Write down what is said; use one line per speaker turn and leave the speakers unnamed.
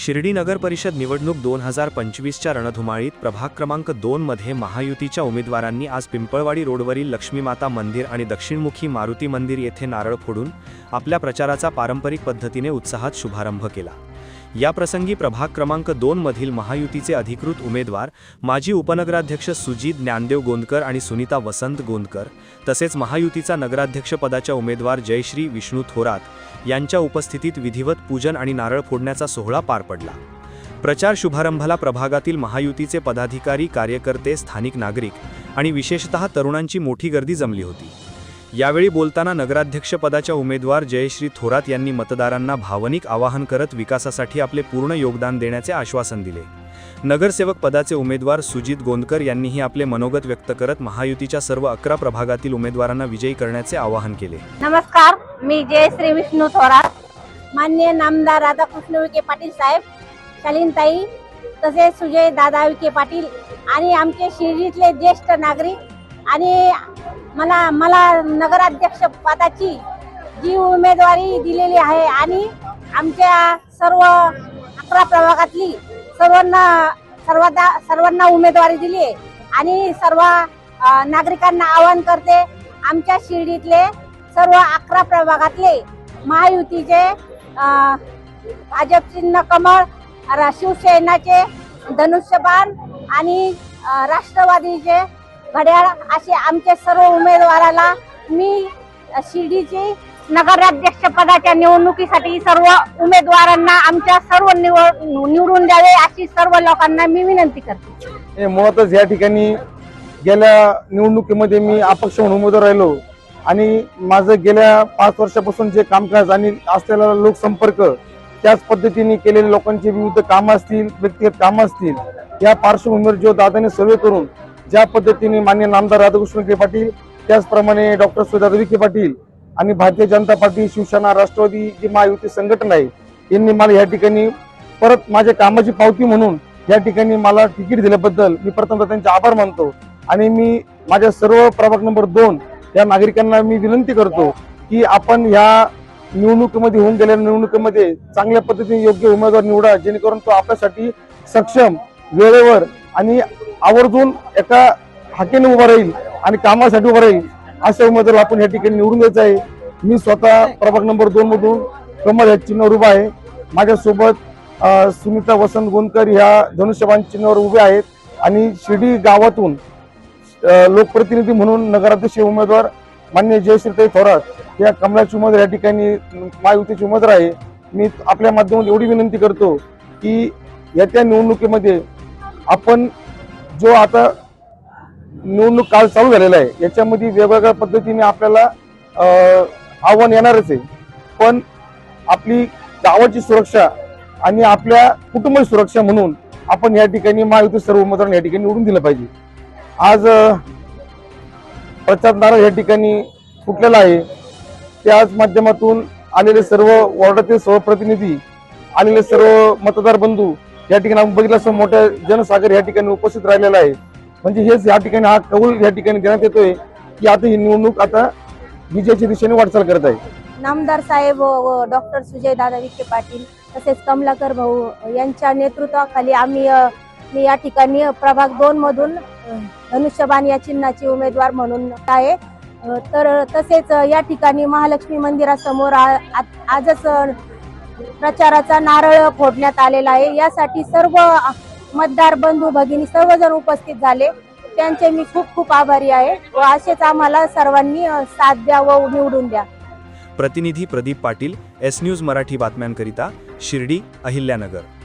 शिर्डी नगर परिषद निवडणूक दोन हजार पंचवीसच्या रणधुमाळीत प्रभाग क्रमांक दोनमध्ये महायुतीच्या उमेदवारांनी आज पिंपळवाडी रोडवरील लक्ष्मीमाता मंदिर आणि दक्षिणमुखी मारुती मंदिर येथे नारळ फोडून आपल्या प्रचाराचा पारंपरिक पद्धतीने उत्साहात शुभारंभ केला. या प्रसंगी प्रभाग क्रमांक दोनमधील महायुतीचे अधिकृत उमेदवार माजी उपनगराध्यक्ष सुजित ज्ञानदेव गोंदकर आणि सुनीता वसंत गोंदकर तसेच महायुतीचा नगराध्यक्षपदाच्या उमेदवार जयश्री विष्णू थोरात यांच्या उपस्थितीत विधिवत पूजन आणि नारळ फोडण्याचा सोहळा पार पडला. प्रचार शुभारंभाला प्रभागातील महायुतीचे पदाधिकारी कार्यकर्ते स्थानिक नागरिक आणि विशेषतः तरुणांची मोठी गर्दी जमली होती. यावेळी बोलताना नगराध्यक्षपदाच्या उमेदवार जयश्री थोरात यांनी मतदारांना भावनिक आवाहन करत विकासासाठी आपले पूर्ण योगदान देण्याचे आश्वासन दिले. नगरसेवक पदाचे उमेदवार सुजित गोंदकर यांनीही आपले मनोगत व्यक्त करत महायुतीच्या सर्व अकरा प्रभागातील उमेदवारांना विजयी करण्याचे आवाहन केले.
नमस्कार मी जयश्री विष्णू थोरात. मान्य नामदार राधाकृष्ण विखे पाटील साहेब शालीनताई तसेच सुजय दादा विखे पाटील आणि आमचे शिर्डीतले ज्येष्ठ नागरिक आणि मला मला नगराध्यक्ष पदाची जी उमेदवारी दिलेली आहे आणि आमच्या सर्व अकरा प्रभागातली सर्वांना सर्वांना सर्वांना उमेदवारी दिली आहे. आणि सर्व नागरिकांना आवाहन करते आमच्या शिर्डीतले सर्व अकरा प्रभागातले महायुतीचे भाजप चिन्ह कमळ शिवसेनाचे धनुष्यबाण आणि राष्ट्रवादीचे घड्याळ असे आमच्या सर्व उमेदवाराला मी शिर्डीचे शिर्डीची नगराध्यक्ष पदाच्या निवडणुकीसाठी सर्व उमेदवारांना आमच्या सर्व निवड निवडून द्यावे अशी सर्व लोकांना मी विनंती करते.
हे मुळातच या ठिकाणी गेल्या निवडणुकीमध्ये मी अपक्ष म्हणून उमेदवार राहिलो आणि माझं गेल्या पाच वर्षापासून जे कामकाज आणि असलेला लोकसंपर्क त्याच पद्धतीने केलेले लोकांचे विविध कामं असतील व्यक्तिगत कामं असतील या पार्श्वभूमीवर जो दादाने सर्वे करून ज्या पद्धतीने मान्य नामदार राधाकृष्ण विखे पाटील त्याचप्रमाणे डॉक्टर सुधाकर विखे पाटील आणि भारतीय जनता पार्टी शिवसेना राष्ट्रवादी जी महायुती संघटना आहे यांनी मला या ठिकाणी परत माझ्या कामाची पावती म्हणून या ठिकाणी मला तिकीट दिल्याबद्दल मी प्रथमतः त्यांचे आभार मानतो आणि मी माझ्या सर्व प्रभाग नंबर दोन या नागरिकांना मी विनंती करतो की आपण ह्या निवडणुकीमध्ये होऊन गेलेल्या निवडणुकीमध्ये चांगल्या पद्धतीने योग्य उमेदवार निवडा जेणेकरून तो आपल्यासाठी सक्षम वेळेवर आणि आवर्जून एका हाकेने उभा राहील आणि कामासाठी उभा राहील अशा उमेदवार आपण या ठिकाणी निवडून द्यायचं आहे. मी स्वतः प्रभाग नंबर दोन मधून कमल या चिन्हावर उभा आहे. माझ्यासोबत सुनीता वसंत गोंदकर ह्या धनुष्यबाण चिन्हावर उभे आहेत. आणि शिर्डी गावातून लोकप्रतिनिधी म्हणून नगराध्यक्ष उमेदवार मान्य जयश्रीताई थोरात या कमलाची उमेदवार या ठिकाणी महायुतीची उमेदवार आहे. मी आपल्या माध्यमातून एवढी विनंती करतो की येत्या निवडणुकीमध्ये आपण जो आता निवडणूक काळ चालू झालेला आहे याच्यामध्ये वेगवेगळ्या पद्धतीने आपल्याला आव्हान येणारच आहे. पण आपली गावाची सुरक्षा आणि आपल्या कुटुंब सुरक्षा म्हणून आपण या ठिकाणी महायुती सर्व उमेदवारांना या ठिकाणी निवडून दिलं पाहिजे. आज प्रचार नारळ या ठिकाणी फुटलेला आहे. त्याच माध्यमातून आलेले सर्व वॉर्डातील सर्व प्रतिनिधी आलेले सर्व मतदार बंधू या ठिकाणी आपण बघितलं असं मोठ्या जनसागर या ठिकाणी उपस्थित राहिलेला आहे. म्हणजे हेच या ठिकाणी हा कौल या ठिकाणी देण्यात येतोय की आता ही निवडणूक आता विजयाच्या दिशेने वाटचाल करत आहे.
नामदार साहेब व डॉक्टर सुजय दादा विखे पाटील तसेच कमलाकर भाऊ यांच्या नेतृत्वाखाली आम्ही मी या ठिकाणी प्रभाग दोन मधून अ, धनुष्यबाण या चिन्हाची उमेदवार म्हणून आहे. तर तसेच या ठिकाणी महालक्ष्मी मंदिरासमोर आ- आजच प्रचाराचा नारळ फोडण्यात आलेला आहे. यासाठी सर्व मतदार बंधू भगिनी सर्वजण उपस्थित झाले. त्यांचे मी खूप खूप आभारी आहे व असेच आम्हाला सर्वांनी साथ द्या व निवडून द्या.
प्रतिनिधी प्रदीप पाटील एस न्यूज मराठी बातम्यांकरिता शिर्डी अहिल्यानगर.